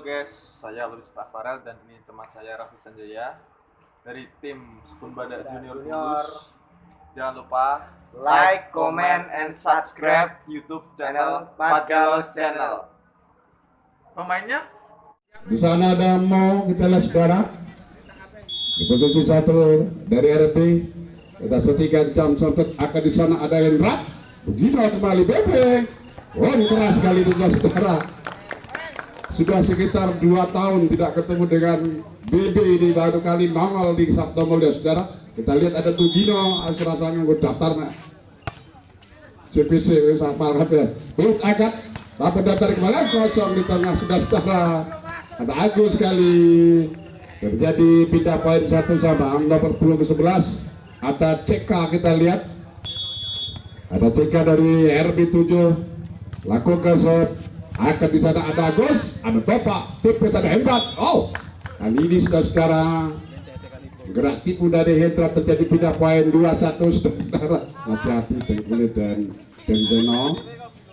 Halo guys, saya Luis Tafarel dan ini teman saya Raffi Sanjaya dari tim Sunbada Junior Junior. Kudus. Jangan lupa Like, comment, and subscribe YouTube channel Patgalos Channel. Pemainnya Di sana ada Mo, kita lihat saudara. Di posisi satu dari RB. Kita saksikan jam sontet akan di sana ada Hendra. Begitu kembali Bebe. Oh, ini keras sekali di saudara. Sudah sekitar dua tahun tidak ketemu dengan BB ini baru kali nongol di Sabtu Mulia saudara. Kita lihat ada Tugino, rasanya gue daftar nah. CPC sama ya. Hit akad dapat daftar kembali kosong di tengah sudah saudara. Ada Agus sekali. Terjadi pindah poin satu sama nomor puluh ke sebelas. Ada CK kita lihat. Ada CK dari RB 7 lakukan akan di sana ada Agus ada Topak tipis ada Hendrat oh kali ini sudah sekarang. Gerak tipu dari Hendra terjadi pindah poin 2-1 saudara. Hati-hati terkulit dan dan Zeno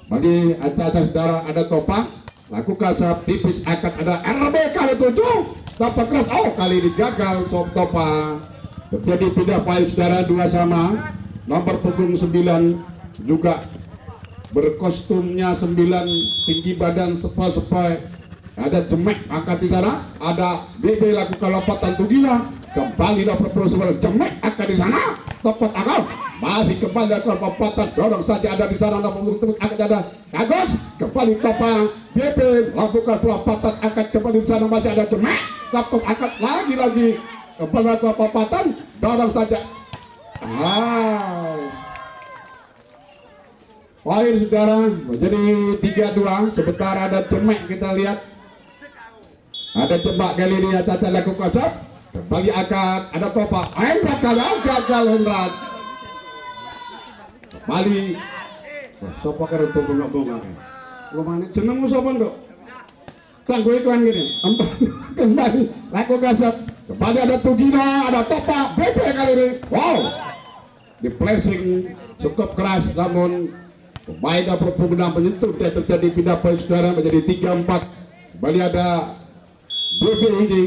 bagi acara saudara ada Topak lakukan sahab tipis akan ada RB kali tujuh. Topak keras. Oh kali ini gagal Sob Topak terjadi pindah poin saudara dua sama. Nomor punggung 9 juga berkostumnya 9 tinggi badan sepa-sepa. Ada jemek angkat di sana ada BB lakukan lompatan Tugina kembali dapat perpuluhan jemek angkat di sana. Tepat akal masih kembali lakukan lompatan. Dorong saja ada di sana nomor punggung angkat ada. Agus kembali topang. BB lakukan lompatan angkat kembali di sana. Masih ada jemek dapat angkat lagi-lagi. Kembali lakukan lompatan. Dorong saja. Ah Poin saudara menjadi 3-2 sebentar ada cemek kita lihat. Ada cemak kali ini Caca lakukan sub kembali akad ada topak. Hendrat kalau gagal Hendrat kembali. Sopo kan untuk bunga-bunga Lu mana? Jenengmu sopo nduk? Tangguh iklan gini. Kembali lakukan sub kembali ada Tugino ada topak. BP kali ini. Wow. Di flashing cukup keras namun pemain dapur pengguna menyentuh dia terjadi pindah poin saudara menjadi 3-4 kembali ada BB ini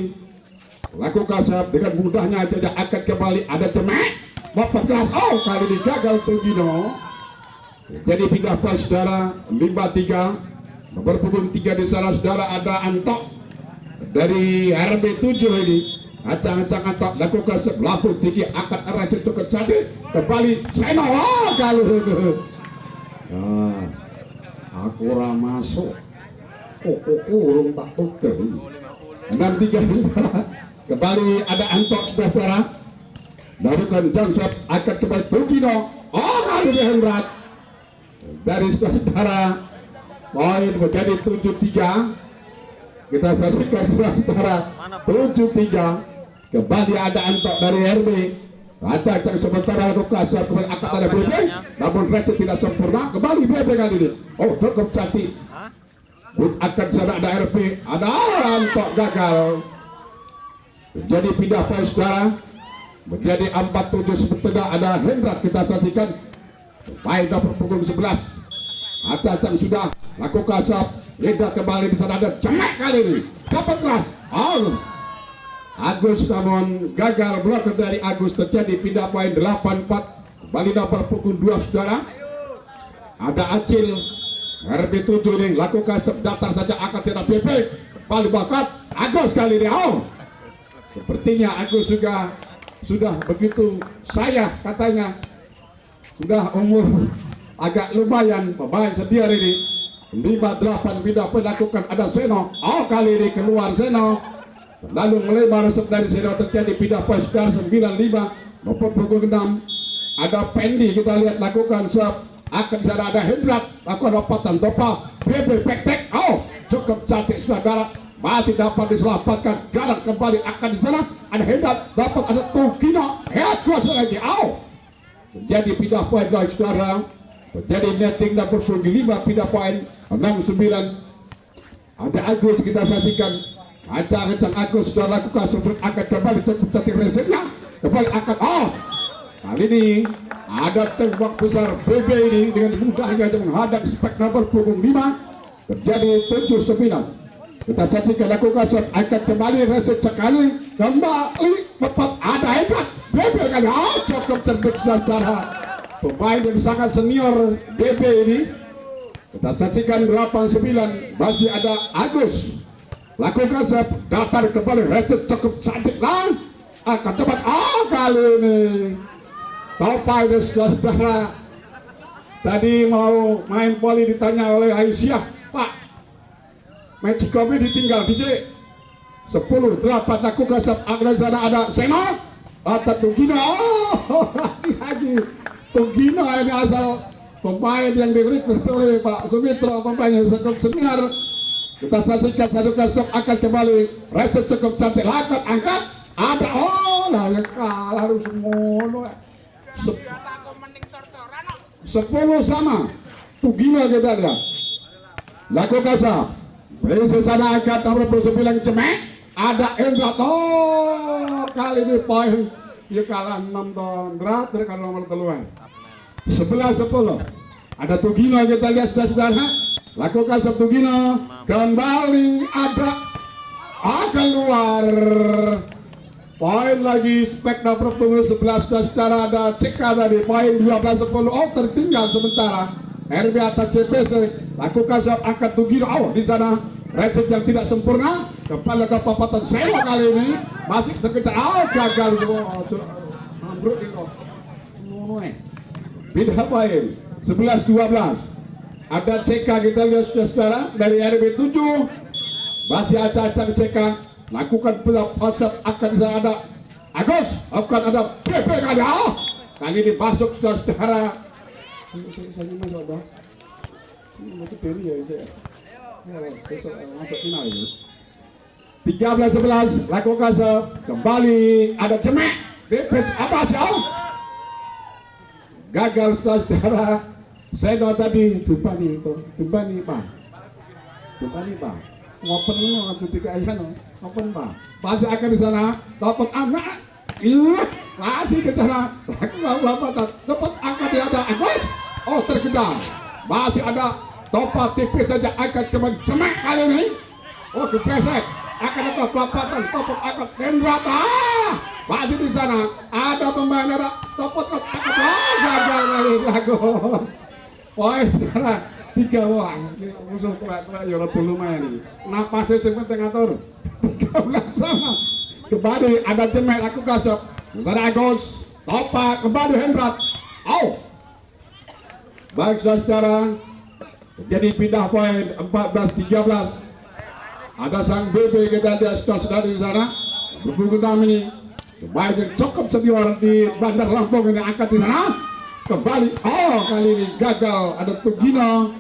lakukan sahab dengan mudahnya saja akan kembali. Ada cemek bapak keras oh kali ini gagal Tugino. Jadi pindah poin saudara 5-3 nomor punggung 3 di sana saudara ada Antok. Dari RB 7 ini. Acang-acang Antok lakukan sebelapun tinggi akad arah cukup cantik kembali. Seno oh kalau Nah, aku ora masuk. Kok kok urung tak tuker. Enam tiga kembali ada Antok saudara. Dari Johnson akan kembali Tugino. Oh kali Hendrat. Dari saudara poin menjadi tujuh tiga. Kita saksikan tujuh tiga. Kembali ada Antok dari RB. Cari sementara luka saat kembali akad ada BB namun Recep tidak sempurna. Kembali BB kali ini. Oh cukup cantik. But akan sana ada RP ada Antok gagal. Jadi pindah poin saudara menjadi 47 sementara ada Hendra kita saksikan. Main dapat pukul 11 Acacang sudah. Lakukan sub Hendra kembali di sana. Ada cemek kali ini. Dapat keras oh Agus namun gagal blok dari Agus terjadi pindah poin 8-4 kembali dapat pukul 2 saudara. Ada Acil RB7 ini lakukan datang saja akan tidak PP kembali bakat Agus kali ini oh. Sepertinya Agus juga sudah begitu saya katanya. Sudah umur agak lumayan pemain sendiri ini. 5-8 pindah poin lakukan. Ada Seno. Oh kali ini keluar Seno lalu melebar dari sini terjadi pindah sekitar 95 maupun pukul 6 ada Pendi kita lihat lakukan sub akan sana ada Hendrat lakukan lompatan topa. BB Pektek oh cukup cantik saudara. Masih dapat diselamatkan. Garak kembali akan di ada Hendrat dapat ada Tukino head cross lagi. Oh terjadi pindah poin dari saudara. Terjadi netting dan pukul 5 pindah poin. 69 ada Agus kita saksikan Ancang-ancang aku sudah lakukan sebelum akan kembali cantik resetnya kembali akan oh! Kali ini ada tembak besar BB ini dengan mudahnya menghadap spek nomor punggung 5 terjadi 7-9 kita saksikan laku kasut akan kembali reset sekali. Kembali tepat ada hebat. BB kali oh cukup cerdik saudara pemain yang sangat senior BB ini. Kita saksikan 89 masih ada Agus laku kasut datar kembali reset cukup cantik lah akan tepat oh kali ini Topai dan saudara Tadi mau main poli ditanya oleh Aisyah, Pak, Magic Kopi ditinggal di sini. 10, 8, aku kasat di sana ada Seno, atau Tugino, oh, lagi-lagi. Tugino ini asal pemain yang direkrut oleh Pak Sumitro, pemain yang cukup senior. Kita saksikan satu kasat akan kembali. Reset cukup cantik, lakat, angkat. Ada, oh, lah yang kalah harus. Sep- sepuluh sama. Tugino kita lihat Laku kasar. Beri sana angkat nomor 29 cemek. Ada Endra Oh kali ini poin. Ya kalah 6 Endra Dari kalau nomor keluar 11 10 Ada Tugino kita lihat saudara-saudara Laku kasar Tugino Kembali ada Ah keluar. Poin lagi spek nomor punggung 11 dan secara ada CK tadi. Poin 12 10 oh tertinggal sementara. RB atas CPC lakukan shot angkat Tugino oh di sana. Reset yang tidak sempurna. Kepala ke papatan sewa kali ini. Masih sekitar oh gagal semua. Oh, ambruk kok. Ngono eh. poin. 11 12 ada CK kita lihat saudara dari RB 7 masih acak-acak CK lakukan pula pasat akan ada. Agus akan ada. PP kali ini masuk saudara-saudara ini 13 11 lakukan kembali ada cemek. Depes apa sih gagal saudara-saudara saya tahu tadi jumpa nih itu jumpa nih pak jumpa nih pak ngopen lu cuti kaya no ngopen pak masih akan di sana dapat anak iya masih di sana lagi bapak dapat angkat di ada Agus oh terkendal masih ada topa tipis saja akan kembali cemek kali ini oh kepleset akan ada pelapatan topat angkat Dendrata masih di sana ada pemain ada topat angkat oh kali ini Sekarang tiga ini musuh kerak-kerak ya rada lumayan ini. Napasnya sing penting atur. Sama. Kembali ada cemek aku kasep. Sana Agus, Topa kembali Hendrat. Au. Baik saudara, jadi pindah poin 14 13. Ada sang BB kita lihat saudara di sana. Berbuku kami ini. Baik yang cukup senior di Bandar Lampung ini angkat di sana kembali oh kali ini gagal. Ada Tugino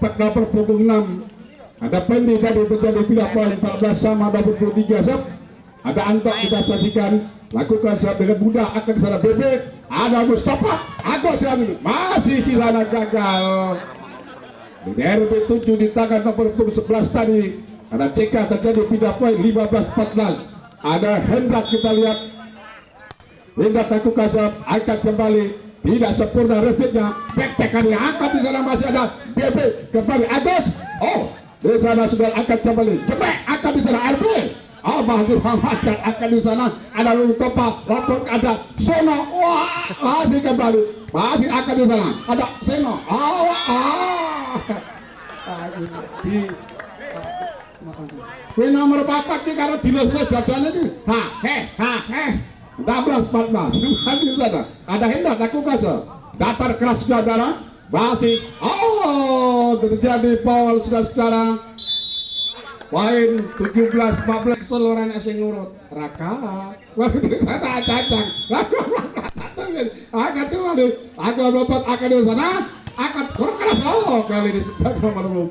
nomor punggung 6 ada Pendi tadi terjadi pindah poin 14 sama 23 sep ada Antok kita saksikan. Lakukan sep dengan mudah akan sana bebek. Ada Mustafa Agus yang masih di sana gagal. Di RB 7 di tangan nomor punggung 11 tadi. Ada CK terjadi pindah poin 15-14 ada Hendrak kita lihat. Hendrak lakukan sep angkat kembali tidak sempurna resitnya back tekan angkat di sana masih ada. BB kembali. Agus oh di sana sudah angkat kembali. Cepet angkat di sana. RB oh masih angkat angkat di sana. Ada Lulu Topa lapor ada Sono wah masih kembali. Masih angkat di sana. Ada Seno. Oh ah. Di Kuwi nomor papat iki karo dilos-los dadane iki. Ha, he, ha, he. 16 14 kembali di sana ada hendak laku kasa datar keras saudara masih oh terjadi foul sudah sekarang poin 17 14 seluruh asing nurut. Raka. Wah ada cacang akan tuh ada aku dapat akan di sana akan kurang keras. Oh kali ini sudah nomor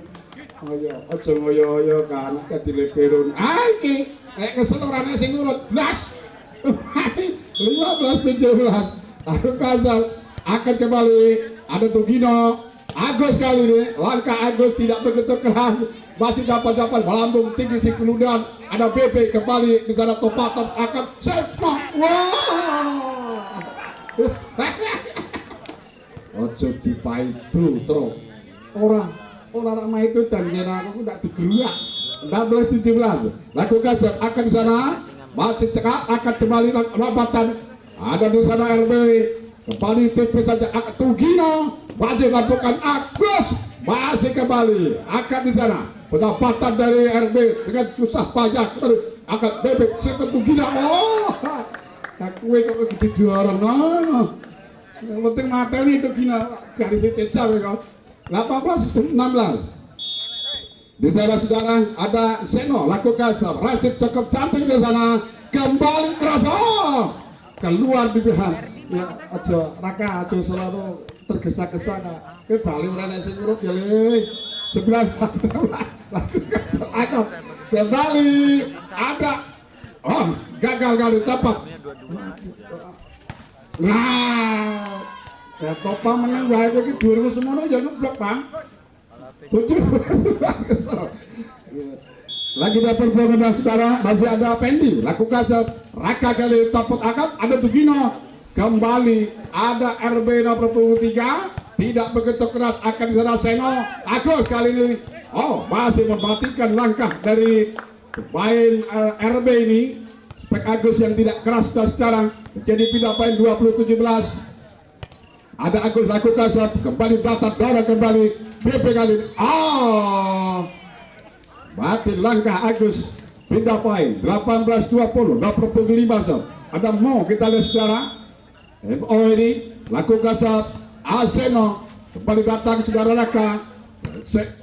Oh iya, ojo ngoyo-ngoyo kan, ketileperun. Ah, iki, kayak keseluruhan sing nurut, blas. 15 17 Aku kasar akan kembali. Ada Tugino. Agus kali ini langkah Agus tidak begitu keras. Masih dapat dapat melambung tinggi si kemudian ada BP kembali ke sana. Topaton akan sepak. Wah. Ojo dipaitu terus orang orang ramai itu dan zona aku tidak digerak 16-17 lakukan set akan di sana masih cekak akan kembali lambatan ada di sana RB kembali tipis saja akan Tugino. Masih lakukan Agus. Masih kembali akan di sana. Pendapatan dari RB dengan susah payah akan bebek sekut Tugino? Oh aku kok gitu juara no yang penting materi itu Gino garis itu cawe kau. 18 16 di sana saudara ada Seno lakukan Rasid cukup cantik di sana. Kembali keras oh, keluar di pihak ya aja raka aja selalu tergesa-gesa nah. Ke Bali ora nek sing urut ya le sembilan lakukan akap kembali. Ada. Oh gagal kali tepat nah ya topa menang wae iki 2000 semono ya ngeblok Bang tujuh lagi dapat pemenang saudara masih ada Pendi. Lakukan Raka kali topot akap ada Tugino. Kembali. Ada RB nomor 23 tidak begitu keras akan sana Seno. Agus kali ini. Oh masih mematikan langkah dari pemain eh, RB ini. Spek Agus yang tidak keras dan sekarang. Jadi pindah poin 20-17 ada Agus lakukan set kembali batat dorong kembali. BP kali ah! Mati langkah Agus. Pindah poin. 18-20 25 set ada Mo kita lihat saudara MO ini lakukan set Aseno kembali datang saudara Raka.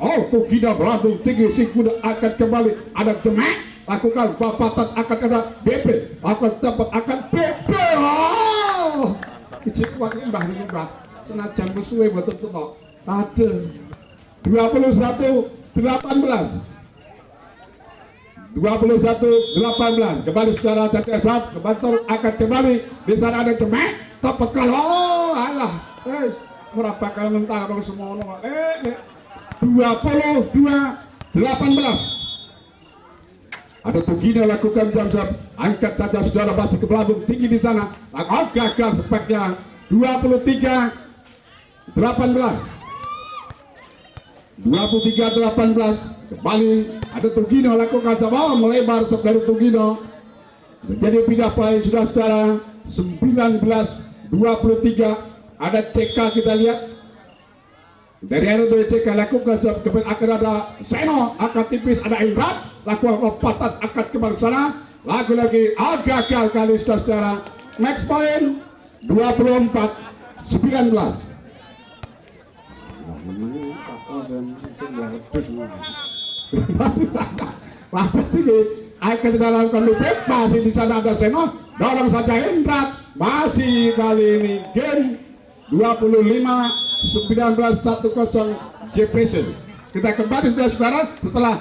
Oh tidak berlangsung tinggi si kuda akan kembali. Ada Jemek lakukan bapatan akan ada BP akan dapat akan BP oh kecil kuat ini mbah mbah senajan musuhnya betul betul ada 21 18 21 18 kembali saudara Jati Asap kebantor akan kembali. Di sana ada cemek kalau oh alah. Eh meraba kalau mentah abang semua eh eh. 22 18 ada Tugina lakukan jam jam angkat saja saudara masih ke belakang tinggi di sana. Oh gagal speknya. 23 18 23 18 kembali. Ada Tugino lakukan sama melebar dari Tugino menjadi pindah poin sudah saudara 19 23 ada CK kita lihat. Dari RB CK lakukan kemudian akan ada Seno akan tipis ada Imran lakukan lompatan akan kembali ke sana. Lagu lagi gagal kali saudara. Next point 24 19 Masa sih akan dilakukan lupet masih di sana ada Seno. Dorong saja Hendrak masih kali ini game 25 19 10 JPC kita kembali sudah saudara setelah